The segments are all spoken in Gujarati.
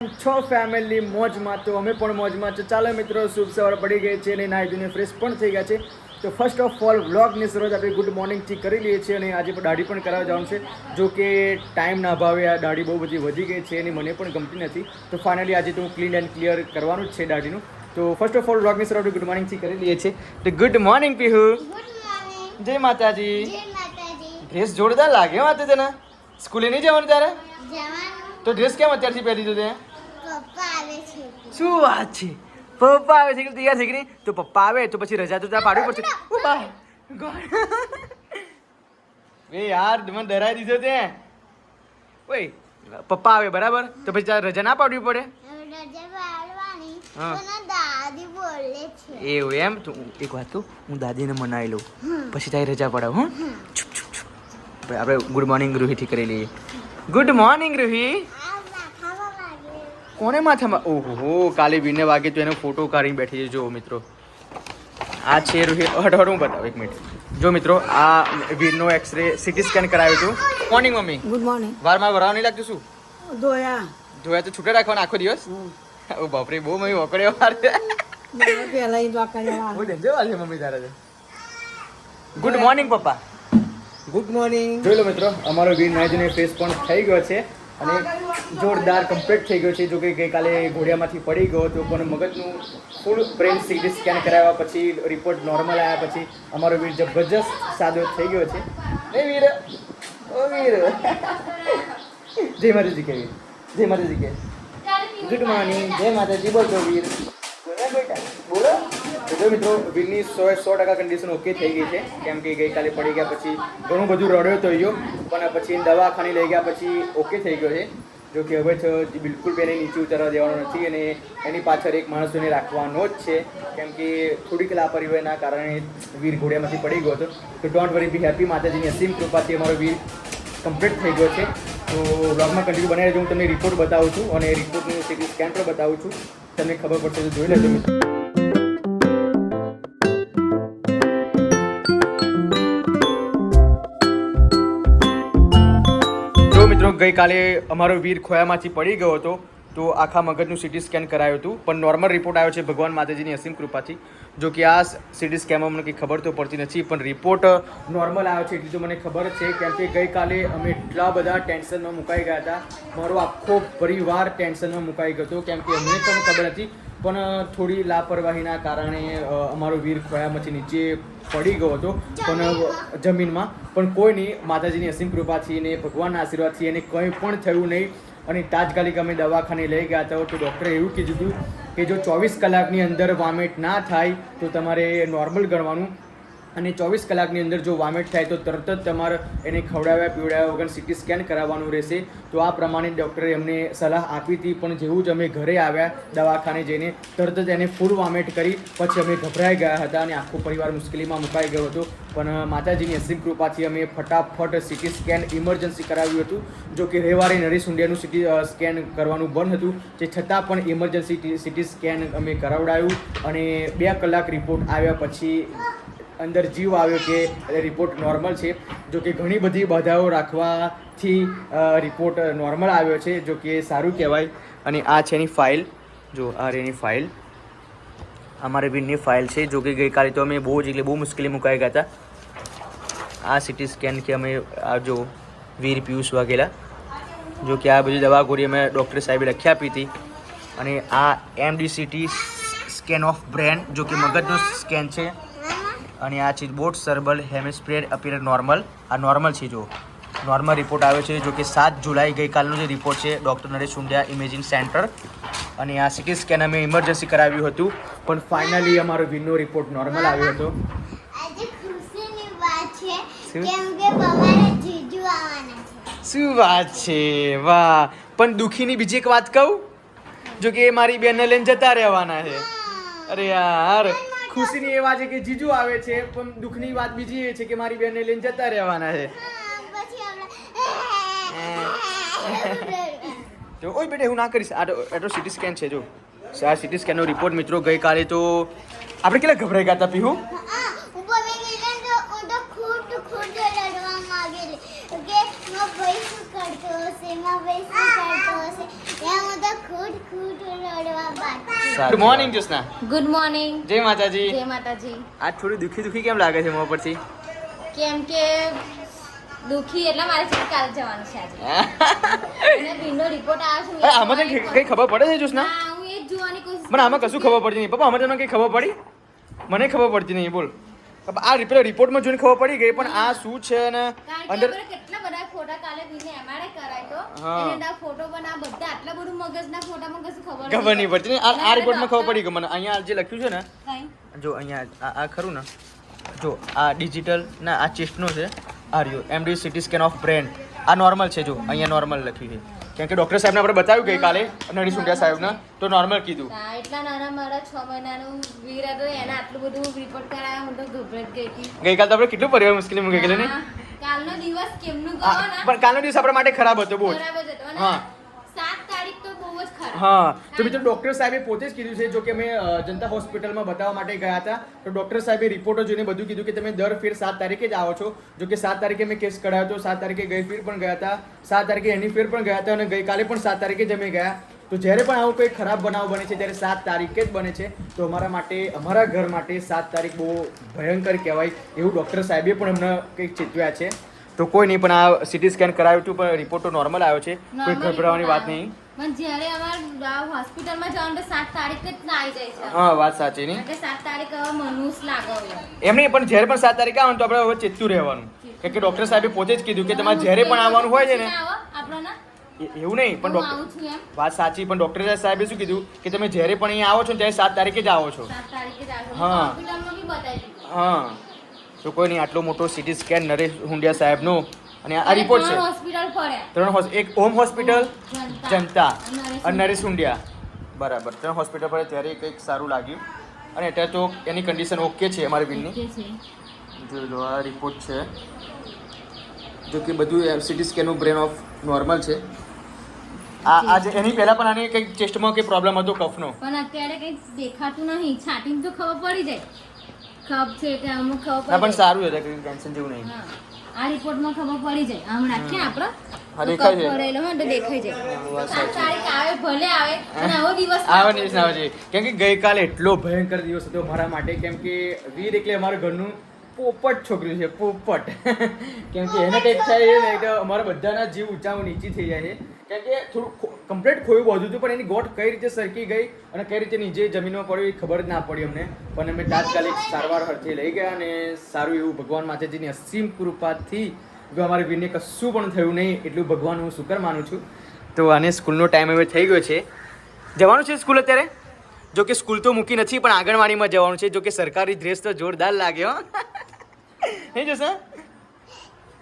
છો ફેમિલી મોજમાં તો અમે પણ મોજમાં તો ચાલો મિત્રો શુભ સવાર પડી ગઈ છે અને નાહી ધોઈને ફ્રેશ પણ થઈ ગયા છે. તો ફર્સ્ટ ઓફ ઓલ વ્લોગની શરૂઆત આપણે ગુડ મોર્નિંગથી કરી લઈએ છીએ અને આજે પણ દાઢી પણ કરાવવા જવાનું છે. જો કે ટાઈમના અભાવે આ દાઢી બહુ બધી વધી ગઈ છે અને મને પણ ગમતી નથી. તો ફાઇનલી આજે તો હું ક્લીન એન્ડ ક્લિયર કરવાનું જ છે દાઢીનું. તો ફર્સ્ટ ઓફ ઓલ વ્લોગની શરૂઆત ગુડ મોર્નિંગથી કરી લઈએ છીએ. તો ગુડ મોર્નિંગ પીહુ. જય માતાજી. ડ્રેસ જોરદાર લાગે વાત તને. સ્કૂલે નહીં જવાનું ત્યારે તો ડ્રેસ કેમ અત્યારથી પહેરી દીધું તે? પપ્પા આવે છે શું વાત છે? પપ્પા આવે છે કે તૈયાર થઈ ગઈ તો પપ્પા આવે તો પછી રજા તો ત્યાં પાડવી પડશે. ઓ એ યાર મને ડરાઈ દીધો તે. ઓય પપ્પા આવે બરાબર? તો પછી તારે રજા ના પાડવી પડે? હવે રજા પાડવાની. હા. પણ દાદી બોલે છે. એવું એમ? તું એક વાત કહું હું દાદીને મનાવી લઉં. પછી તારી રજા પડાવ હું? આપણે ગુડ મોર્નિંગ રૂહીથી કરી લઈએ. ગુડ મોર્નિંગ રૂહી કોને માથામાં ઓહો કાલે વીને વાગે તો એનો ફોટો કાઢીને બેઠી છે. જો મિત્રો આ છે રૂહી હટ હટ હું બતાવું એક મિનિટ જો મિત્રો આ વીરનો એક્સરે સિટી સ્કેન કરાવ્યું હતું. Morning mummy. ગુડ મોર્નિંગ વારમાં ભરાવા નહીં લાગતું શું? ધોયા. ધોયા તો છૂટા રાખવાના આખો દિવસ? ઓ બાપરે બહુ મમ્મી વકડ્યો વાર છે પહેલા ઈ છે મમ્મી તારે ગુડ મોર્નિંગ પપ્પા. ગુડ મોર્નિંગ જોઈ લો મિત્રો અમારો વીર નાઈજને ફેસ પણ થઈ ગયો છે. અને જોરદાર કમ્પ્લીટ થઈ ગયો છે. જો કે ગઈકાલે ઘોડિયામાંથી પડી ગયો હતો પણ મગજનું ફૂલ બ્રેન સીટી સ્કેન કરાવ્યા પછી રિપોર્ટ નોર્મલ આવ્યા પછી અમારો વીર જબરજસ્ત સાજો થઈ ગયો છે. ને વીર ઓ વીર. જય માતાજી કે વીર જય માતાજી કે ગુડ મોર્નિંગ જય માતાજી બોલતો વીર. જો મિત્રો વીરની સો સો ટકા કન્ડિશન ઓકે થઈ ગઈ છે. કેમ કે ગઈકાલે પડી ગયા પછી ઘણું બધું રડ્યો તો ગયો પણ પછી દવાખાને લઈ ગયા પછી ઓકે થઈ ગયો છે. જો કે હવે બિલકુલ બેને નીચે ઉતારવા દેવાનો નથી અને એની પાછળ એક માણસોને રાખવાનો જ છે. કેમ કે થોડીક લાપરવાહીના કારણે વીર ઘોડિયામાંથી પડી ગયો હતો. તો ડોન્ટ વરી બી હેપી માતાજીની અસીમ કૃપાથી અમારો વીર કમ્પ્લીટ થઈ ગયો છે. તો બ્લોગમાં કન્ટિન્યુ બનાવી રહેજો. હું તમને રિપોર્ટ બતાવું છું અને રિપોર્ટનું સિટી સ્કેન પણ બતાવું છું. તમને ખબર પડશે તો જોઈ લેજો મિત્રો. ગઈકાલે અમારો વીર ખોયામાંથી પડી ગયો હતો, તો આખા મગજનું સીટી સ્કેન કરાયું હતું. પણ નોર્મલ રિપોર્ટ આવ્યો છે ભગવાન માતાજીની અસીમ કૃપાથી. જો કે આ સીટી સ્કેનમાં મને કંઈ ખબર તો પડતી નથી, પણ રિપોર્ટ નોર્મલ આવ્યો છે એટલી તો મને ખબર છે કેમ કે ગઈકાલે અમે એટલા બધા ટેન્શનમાં મુકાઈ ગયા હતા. મારો આખો પરિવાર ટેન્શનમાં મુકાઈ ગયો હતો, કેમ કે અમને પણ ખબર હતી પણ થોડી લાપરવાહીના કારણે અમારો વીર ખોયામાંથી નીચે પડી ગયો હતો પણ જમીનમાં. પણ કોઈ નહીં માતાજીની અસીમ કૃપાથી ને ભગવાનના આશીર્વાદથી એને કંઈ પણ થયું નહીં. અને તાત્કાલિક અમે દવાખાને લઈ ગયા હતા. તો ડૉક્ટરે એવું કીધું હતું કે જો ચોવીસ કલાકની અંદર વોમિટ ના થાય તો તમારે નોર્મલ ગણવાનું. અને ચોવીસ કલાકની અંદર જો વોમિટ થાય તો તરત જ તમારે એને ખવડાવ્યા પીવડાવ્યા વગર સિટી સ્કેન કરાવવાનું રહેશે. તો આ પ્રમાણે ડૉક્ટરે અમને સલાહ આપી હતી, પણ જેવું જ અમે ઘરે આવ્યા દવાખાને જઈને તરત જ એને ફૂલ વોમિટ કરી, પછી અમે ગભરાઈ ગયા હતા અને આખો પરિવાર મુશ્કેલીમાં મુકાઈ ગયો હતો. પણ માતાજીની અસીમ કૃપાથી અમે ફટાફટ સિટી સ્કેન ઇમરજન્સી કરાવ્યું હતું, જો કે રવિવારે નરેશ ઉંડિયાનું સિટી સ્કેન કરવાનું બંધ હતું તે છતાં પણ ઇમરજન્સી સિટી સ્કેન અમે કરાવડાયું અને બે કલાક રિપોર્ટ આવ્યા પછી અંદર જીવ આવ્યો કે રિપોર્ટ નોર્મલ છે. જો કે ઘણી બધી બાધાઓ રાખવાથી રિપોર્ટ નોર્મલ આવ્યો છે, જો કે સારું કહેવાય. અને આ છે એની ફાઇલ જો આ એની ફાઇલ અમારે વીરની ફાઇલ છે. જો કે ગઈકાલે તો અમે બહુ જ એટલે બહુ મુશ્કેલી મુકાઈ ગયા હતા. આ સિટી સ્કેન કે અમે, આ જો વીર પિયુષ વાઘેલા. જો કે આ બધી દવા ગોળી અમે ડૉક્ટર સાહેબે લખી આપી હતી. અને આ એમડીસીટી સ્કેન ઓફ બ્રેન જો કે મગજનો સ્કેન છે. અને આ ચીજ both cerebral hemispheres appear normal. આ નોર્મલ છે જો નોર્મલ રિપોર્ટ આવ્યો છે જો કે સાત જુલાઈ ગઈકાલનો જે રિપોર્ટ છે ડૉક્ટર નરેશ ઉંડિયા ઇમેજિંગ સેન્ટર અને આ સિટી સ્કેન અમે ઇમરજન્સી કરાવ્યું હતું પણ ફાઇનલી અમારો વિનનો રિપોર્ટ નોર્મલ આવ્યો હતો. શું? વાત છે? વાહ. પણ દુખીની બીજી એક વાત કહું? જો કે એ મારી બેનને લઈને જતા રહેવાના છે. અરે યાર. ખુશીની એ વાત છે કે જીજુ આવે છે, પણ દુઃખની વાત બીજી એ છે કે મારી બેનને લઈને જતા રહેવાના છે. તો ઓય બેટા હું ના કરીશ. આ આ સિટી સ્કેન છે, જો. આ સિટી સ્કેનનો રિપોર્ટ મિત્રો ગઈકાલે તો આપણે કેટલા ગભરાઈ ગયા હતા, પીહુ હા, ઊભો રહી ગયેલા ને તો હું તો ખૂબ ખૂબ રડવા માંગેલી કે મારો ભાઈ શું કરતો હશે મારો ભાઈ શું કરતો હશે એમ હું તો ખૂબ ખુદ ખુદ રડવા બાકી good morning Jyotsna good morning જય માતાજી. જય માતાજી. આજ થોડી દુખી દુખી કેમ લાગે છે મોં પરથી કેમ કે દુખી એટલે મારે છે કાલે જવાનું છે આજે. અને ભીનો રિપોર્ટ આવ્યો છે આમાં તને કઈ ખબર પડે છે જ્યોત્સના હું એ જોવાની કોશિશ મને આમાં કશું ખબર પડતી નહીં. પપ્પા આમાં તમને કઈ ખબર પડી? મને ખબર પડતી નહીં બોલ. આ રિપેર રિપોર્ટમાં જોઈને ખબર પડી ગઈ પણ આ શું છે અને અંદર કેટલા બધા ફોટા કાલે ભીને એમઆરઆઈ કરાય તો. એને ફોટો બધા આટલા બધું મગજના ફોટામાં કશું ખબર ખબર નહીં પડતી. આ આ રિપોર્ટમાં ખબર પડી ગઈ મને. અહીંયા જે લખ્યું છે ને જો અહીંયા આ આ ખરું ને. જો આ ડિજિટલ ના આ ચેસ્ટનો છે. આ U MD CT scan of brain આ નોર્મલ છે જો. અહીંયા નોર્મલ લખ્યું છે. કેમ કે ડૉક્ટર સાહેબને આપણે બતાવ્યું ગઈકાલે નરી સુંડિયા સાહેબને તો નોર્મલ કીધું. હા, એટલા નાના મારા છ મહિનાનું વીર હતો એને આટલું બધું રિપોર્ટ કરાયા હું તો ગભરાટ ગઈ હતી. ગઈકાલ તો આપણે કેટલું પરિવાર મુશ્કેલીમાં ગઈ ગયેલી ને? કાલનો દિવસ કેમનું ગયો ને? પણ કાલનો દિવસ આપણા માટે ખરાબ હતો બહુ ખરાબ હતો. હા. સાત તારીખ તો બહુ જ ખરાબ હા. તો મિત્રો ડૉક્ટર સાહેબે પોતે જ કીધું છે જો કે અમે જનતા હોસ્પિટલમાં બતાવવા માટે ગયા હતા. તો ડૉક્ટર સાહેબે રિપોર્ટો જોઈને બધું કીધું કે તમે દર ફેર સાત તારીખે જ આવો છો. જો કે સાત તારીખે મેં કેસ કઢાયો હતો સાત તારીખે ગઈ ફેર પણ ગયા હતા. સાત તારીખે એની ફેર પણ ગયા હતા અને ગઈકાલે પણ સાત તારીખે જ અમે ગયા. તો જ્યારે પણ આવું કોઈ ખરાબ બનાવ બને છે ત્યારે સાત તારીખે જ બને છે. તો અમારા માટે અમારા ઘર માટે સાત તારીખ બહુ ભયંકર કહેવાય એવું ડૉક્ટર સાહેબે પણ અમને કંઈક ચેતવ્યા છે. તો કોઈ નહીં પણ આ સિટી સ્કેન કરાવ્યું હતું પણ રિપોર્ટ તો નોર્મલ આવ્યો છે. કોઈ ગભરાવાની વાત નહીં. પણ જ્યારે અમારે હોસ્પિટલમાં જવાનું તો સાત તારીખ જ ના આવી જાય છે. હા વાત સાચી નહીં એટલે સાત તારીખ હવે મનુસ લાગવ્યો એમ નહીં પણ જ્યારે પણ સાત તારીખે આવે તો આપણે હવે ચેતતું રહેવાનું. કેમ કે ડૉક્ટર સાહેબે પોતે જ કીધું કે તમારે જ્યારે પણ આવવાનું હોય છે ને. આપણને. એવું નહીં પણ ડોક્ટર વાત સાચી પણ ડૉક્ટર સાહેબે શું કીધું કે તમે જ્યારે પણ અહીંયા આવો છો ને ત્યારે સાત તારીખે જ આવો છો. હા. હા. તો કોઈ નહીં આટલો મોટો સિટી સ્કેન નરેશ હુંડિયા સાહેબનો અને આ રિપોર્ટ છે. ત્રણ એક ઓમ હોસ્પિટલ જનતા. અને નરેશ અને બરાબર. ત્રણ હોસ્પિટલ પર ત્યારે કંઈક સારું લાગ્યું. અને અત્યારે તો એની કન્ડિશન ઓકે છે અમારી બિલની. જો આ રિપોર્ટ છે. જો કે બધું સિટી સ્કેનનું બ્રેન ઓફ નોર્મલ છે. આ આજે એની પહેલા પણ આને કંઈક ચેસ્ટમાં કંઈ પ્રોબ્લેમ હતો કફનો? પણ અત્યારે કંઈક દેખાતું નહીં. છાતીમાં તો ખબર પડી જાય. કફ છે કે અમુક ખબર પણ સારું છે કંઈ ટેન્શન જેવું નહીં. આ રિપોર્ટમાં ખબર પડી જાય. હમણાં ક્યાં આપણે. દેખાય છે. પડેલો હોય તો દેખાઈ જાય. સાત તારીખ આવે ભલે આવે દિવસ ના દિવસ આવે છે કેમ કે ગઈકાલે એટલો ભયંકર દિવસ હતો મારા માટે. કેમ કે વીર એટલે અમારા ઘરનું પોપટ છોકરી છે પોપટ. કેમ કે એને કંઈક થાય એ તો અમારા બધાના જીવ ઊંચા નીચી થઈ જાય છે. કેમ કે થોડું કમ્પ્લીટ ખોયું બધું હતું પણ એની ગોટ કઈ રીતે સરકી ગઈ અને કઈ રીતે નીચે જમીનમાં પડ્યું એ ખબર જ ના પડી અમને. પણ અમે તાત્કાલિક સારવાર હરથી લઈ ગયા અને સારું એવું ભગવાન માતાજીની અસીમ કૃપાથી જો અમારી વીરને કશું પણ થયું નહીં એટલું ભગવાન હું શુકર માનું છું. તો આને સ્કૂલનો ટાઈમ હવે થઈ ગયો છે. જવાનું છે સ્કૂલ અત્યારે? જો કે સ્કૂલ તો મૂકી નથી પણ આંગણવાડીમાં જવાનું છે. જો કે સરકારી ડ્રેસ તો જોરદાર લાગે હો. નહીં જોશે?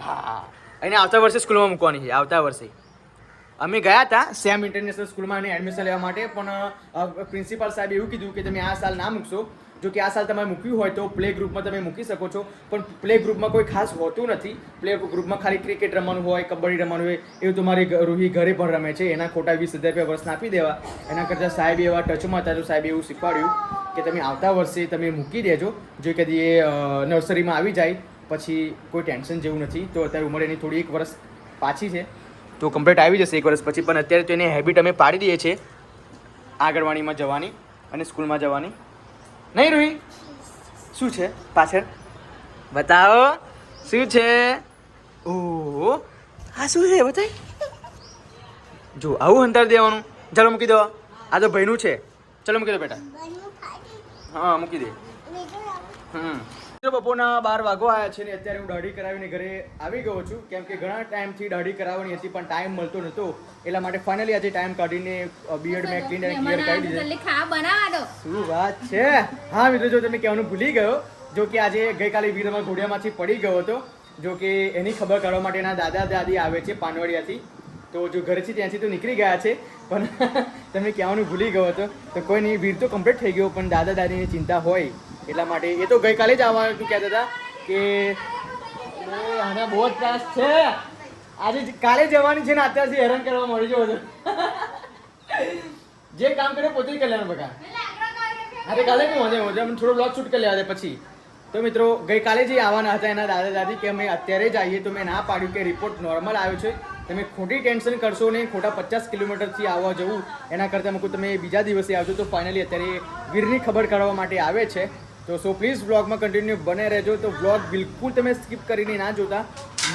હા. એને આવતા વર્ષે સ્કૂલમાં મૂકવાની છે, આવતા વર્ષે. અમે ગયા હતા સેમ ઇન્ટરનેશનલ સ્કૂલમાં એને એડમિશન લેવા માટે, પણ પ્રિન્સિપાલ સાહેબ એવું કીધું કે તમે આ સાલ ના મૂકશો. જો કે આ સાલ તમારે મૂક્યું હોય તો પ્લે ગ્રુપમાં તમે મૂકી શકો છો. પણ પ્લે ગ્રુપમાં કોઈ ખાસ હોતું નથી. પ્લે ગ્રુપમાં ખાલી ક્રિકેટ રમવાનું હોય, કબડ્ડી રમવાનું હોય, એવું તમારી રૂહી ઘરે પણ રમે છે. એના ખોટા વીસ હજાર રૂપિયા વર્ષના આપી દેવા. એના કરતાં સાહેબ એવા ટચમાં હતા તો સાહેબે એવું શીખવાડ્યું કે તમે આવતા વર્ષે તમે મૂકી દેજો. જો કદી એ નર્સરીમાં આવી જાય, પછી કોઈ ટેન્શન જેવું નથી. તો અત્યારે ઉંમર એની થોડી એક વર્ષ પાછી છે. તો કમ્પ્લીટ આવી જશે એક વર્ષ પછી. પણ અત્યારે તો એને હેબિટ અમે પાડી દઈએ છીએ. આગળવાણીમાં જવાની અને સ્કૂલમાં જવાની. નહીં રૂહી? શું છે પાછળ? બતાવો શું છે? ઓહો આ શું છે? બતાય. જો આવું અંતર દેવાનું. ચાલો મૂકી દો. આ તો ભાઈનું છે. ચાલો મૂકી દો બેટા. હા મૂકી દે. હમ. તો બપોરના બાર વાગો આવ્યા છે ને અત્યારે હું દાઢી કરાવીને ઘરે આવી ગયો છું. કેમ કે ઘણા ટાઈમથી દાઢી કરાવવાની હતી પણ ટાઈમ મળતો નહોતો. એટલા માટે ફાઇનલી આજે ટાઈમ કાઢીને બીએડ મેં ક્લીન અને ક્લિયર કરી દીધું. શું વાત છે? હા મિત્રો જો તમે કહેવાનું ભૂલી ગયો જો કે આજે ગઈકાલે વીરમાં ઘોડિયામાંથી પડી ગયો હતો. જો કે એની ખબર કાઢવા માટે એના દાદા દાદી આવે છે પાનવડિયાથી. તો જો ઘરેથી ત્યાંથી તો નીકળી ગયા છે પણ તમે કહેવાનું ભૂલી ગયો હતો. તો કોઈ નહીં વીર તો કમ્પ્લીટ થઈ ગયો પણ દાદા દાદીની ચિંતા હોય. એટલા માટે. એ તો ગઈકાલે જ આવવાનું કહેતા હતા કે "અરે, આને બહુ જ ત્રાસ છે. આજે કાલે જવાની છે ને અત્યારથી હેરાન કરવા મળી જવો છો જે કામ કરે પોતે જ કરી લેવાનું અરે કાલે બી મજા નહીં, અમે થોડો લોટ શૂટ કરી લેવા દે પછી. તો મિત્રો ગઈકાલે જે આવવાના હતા એના દાદા દાદી કે અમે અત્યારે જ આવીએ તો મેં ના પાડ્યું કે રિપોર્ટ નોર્મલ આવ્યો છે. તમે ખોટી ટેન્શન કરશો નહીં ખોટા પચાસ કિલોમીટરથી આવવા જવું. એના કરતાં મૂકું તમે બીજા દિવસે આવજો તો ફાઇનલી અત્યારે વીરની ખબર કાઢવા માટે આવે છે. તો સો પ્લીઝ વ્લોગમાં કન્ટિન્યુ બને રહેજો. તો બ્લોગ બિલકુલ તમે સ્કીપ કરીને ના જોતા.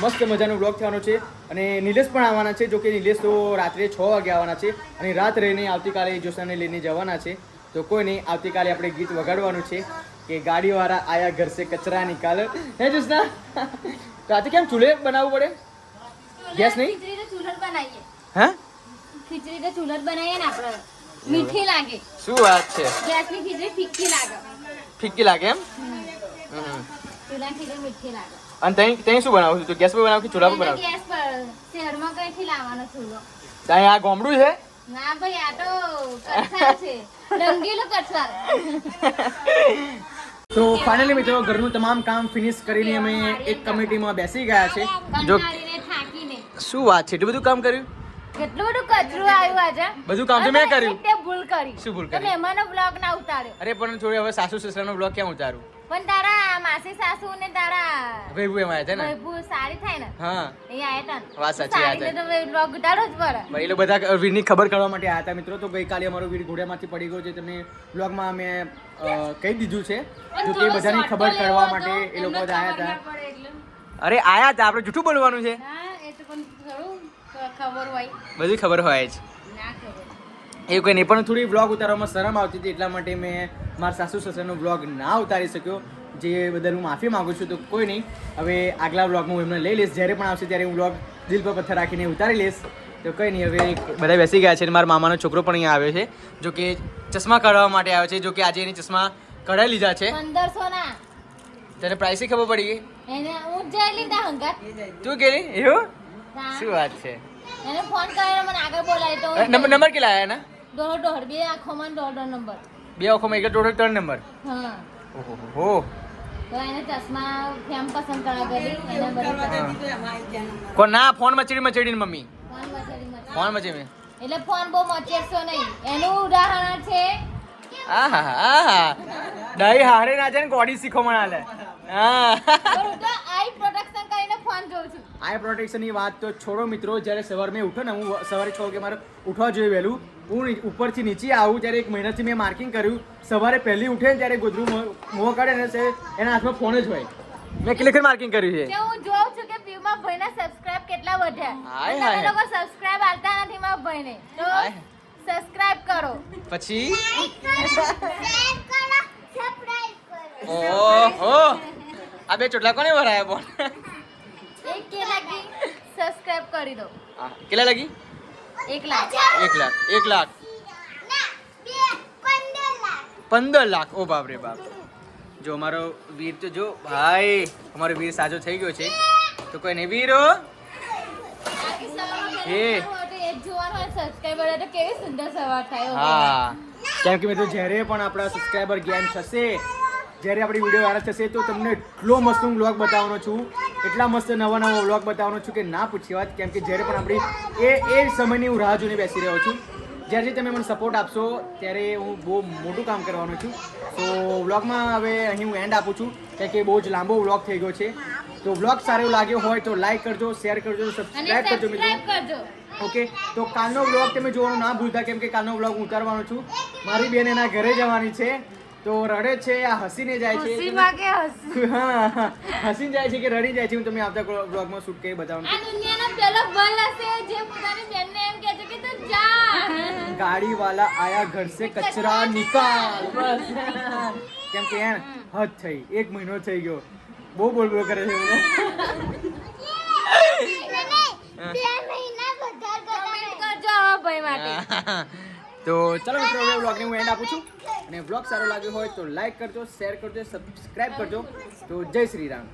મસ્ત મજાનો વ્લોગ થવાનો છે. અને નિલેશ પણ આવવાના છે જો કે નિલેશ તો રાત્રે છ વાગે આવવાના છે અને રાત રહીને આવતીકાલે જોશાને લઈને જવાના છે. તો કોઈ નહીં આવતીકાલે આપણે ગીત વગાડવાનું છે કે ગાડીવાળા આયા ઘર સે કચરા નિકાલ. હે જોશના તો આજે કેમ ચૂલે બનાવવું પડે? ગેસ નહીં? હે? ખીચડી તો ચૂલર બનાવીએ ને આપણે. મીઠી લાગે. શું વાત છે? ગેસની ખીચડી ફીકી લાગે. ફિક્કી લાગે એમ? હમ. ચૂલાની ખીચડી મીઠી લાગે. અને ત્યાં ત્યાં શું બનાવું છું? ગેસ પર બનાવું કે ચૂલા પર બનાવું? ગેસ પર. શહેરમાં કઈથી લાવવાનો ચૂલો? ત્યાં આ ગોમડું છે? ના ભાઈ આ તો કઠાર છે. રંગીલો કઠાર. તો ફાઇનલી મિત્રો ઘરનું તમામ કામ ફિનિશ કરીને અમે એક કમિટીમાં બેસી ગયા છે. જો શું વાત છે? એટલું બધું કામ કર્યું? કેટલું બધું કચરું આવ્યું આજે? બધું કામ તો મેં કર્યું. તે ભૂલ કરી? શું ભૂલ કરી? મહેમાનો બ્લોગ ના ઉતાર્યો. અરે પણ થોડી હવે સાસુ સસરાનો બ્લોગ ક્યાં ઉતારું પણ તારા માસી સાસુ ને તારા ભાઈ એમ આયા છે ને? ભાઈ સારી થાય ને? હા. એ આયા તા વાત સાચી, વાત ને તો બ્લોગ ઉતારો જ પર ભાઈ એ બધા વીરની ખબર કરવા માટે આયા હતા. મિત્રો તો ગઈકાલે અમારો વીર ઘોડામાંથી પડી ગયો છે. તમે બ્લોગમાં અમે કહી દીધું છે. જો કે બધાની ખબર કરવા માટે એ લોકો આવ્યા હતા. અરે આયા હતા. આપણે જૂઠું બોલવાનું છે. હા એ તો પણ ખબર હોય. બધી ખબર હોય જ. એ કોઈ નહીં પણ થોડી વ્લોગ ઉતારવામાં શરમ આવતી હતી એટલા માટે મેં મારા સાસુ સસરાનો વ્લોગ ના ઉતારી શક્યો જે બદલ હું માફી માંગુ છું તો કોઈ નહીં. હવે આગલા વ્લોગમાં હું એમને લઈ લઈશ. જ્યારે પણ આવશે ત્યારે હું વ્લોગ દિલ પર પથ્થર રાખીને ઉતારી લઈશ. તો કંઈ નહીં હવે બધા બેસી ગયા છે અને મારા મામાનો છોકરો પણ અહીંયા આવ્યો છે જો કે ચશ્મા કાઢવા માટે આવ્યો છે જો કે આજે એની ચશ્મા કઢાઈ લીધા છે. તને પ્રાઇસી ખબર પડી ગઈ? તું કે એવું? શું વાત છે? એને ફોન કર્યો મને આગળ બોલાય તો નંબર નંબર કેટલા આયા ના દોઢ દોઢ બે આંખોમાં દોઢ દોઢ નંબર. બે આંખોમાં એક ટોટલ ત્રણ નંબર? હા. ઓહો હો તો એને ચશ્મા ફેમ પસંદ કરા ગઈ? એને બધી કો ના ફોન મચડી મચડીને મમ્મી. ફોન મચડી મચડી. ફોન મચડી એટલે ફોન બહુ મચેસો નહીં. એનું ઉદાહરણ છે આહા આહા. ડાઈ હારે ના જાય ને ગોડી શીખો મને હા. આઈ પ્રોડક્શન કરીને ફોન જોઉં છું. આઈ પ્રોટેક્શનની વાત તો છોડો મિત્રો જ્યારે સવારે મેં ઉઠો ને હું સવારે છ વાગે મારે ઉઠવા જોઈએ વહેલું હું ઉપરથી નીચે આવું ત્યારે એક મહિનાથી મેં માર્કિંગ કર્યું સવારે પહેલી ઉઠે ને ત્યારે ગોદરું મોં- કાઢે ને એના હાથમાં ફોન જ હોય. મેં કેટલી વખત માર્કિંગ કર્યું છે? હું જોઉં છું કે પીમાં ભાઈના સબસ્ક્રાઇબ કેટલા વધ્યા તમે હાય. લોકો સબસ્ક્રાઇબ આલતા નથી મારા ભાઈને. તો સબસ્ક્રાઇબ કરો. પછી? શેર કરો સબસ્ક્રાઇબ કરો. ઓહો! આ બે ચોટલા કોને ભરાયા બોલ? એક કે લાગી? સબસ્ક્રાઇબ કરી દો. હા, કેટલા લાગી? એક લાખ. એક લાખ. એક લાખ. ના લાખ. ઓ બાપ રે બાપ. જો અમારો વીર તો જો ભાઈ અમારો વીર સાજો થઈ ગયો છે. તો કોઈ નહીં વીરો હા? કેમ કે મિત્રો જ્યારે પણ આપણા સબસ્ક્રાઈબર ગેમ થશે જ્યારે આપણી વીડિયો વાયરલ થશે તો તમને એટલો મસ્ત હું બ્લોગ બતાવવાનો છું. એટલા મસ્ત નવા નવા વ્લોગ બતાવવાનો છું કે ના પૂછી વાત કેમ કે જ્યારે પણ આપણી એ એ સમયની હું રાહ જોઈને બેસી રહ્યો છું. જ્યારે તમે મને સપોર્ટ આપશો ત્યારે હું બહુ મોટું કામ કરવાનો છું. તો વ્લોગમાં હવે અહીં હું એન્ડ આપું છું કારણ કે બહુ જ લાંબો વ્લોગ થઈ ગયો છે. તો વ્લોગ સારો લાગ્યો હોય તો લાઈક કરજો શેર કરજો સબસ્ક્રાઈબ કરજો મિત્રો. ઓકે તો કાલનો વ્લોગ તમે જોવાનું ના ભૂલતા કેમ કે કાલનો વ્લોગ ઉતારવાનો છું. મારી બેન એના ઘરે જવાની છે. તો રડે છે આ હસીને જાય છે. હસી માગે હસી? હા હસીને જાય છે કે રડી જાય છે હું તમને આવતા વ્લોગમાં શૂટ કરી બતાવવાનું આ દુનિયાનો પહેલો બલ હશે જે પોતાની બેનને એમ કહે છે કે તું જા. ગાડી વાલા આયા ઘર સે કચરા નિકાલ. બસ. કેમ કે એમ હદ થઈ. એક મહિનો થઈ ગયો. બહુ બોલ બોલ કરે છે મને બે મહિના વધારે કમેન્ટ કરજો ભાઈ માટે. તો ચાલો મિત્રો હવે વ્લોગને હું એન્ડ આપું છું. અને વ્લોગ સારો લાગ્યો હોય તો લાઈક કરજો, શેર કરજો સબસ્ક્રાઈબ કરજો. તો જય શ્રી રામ.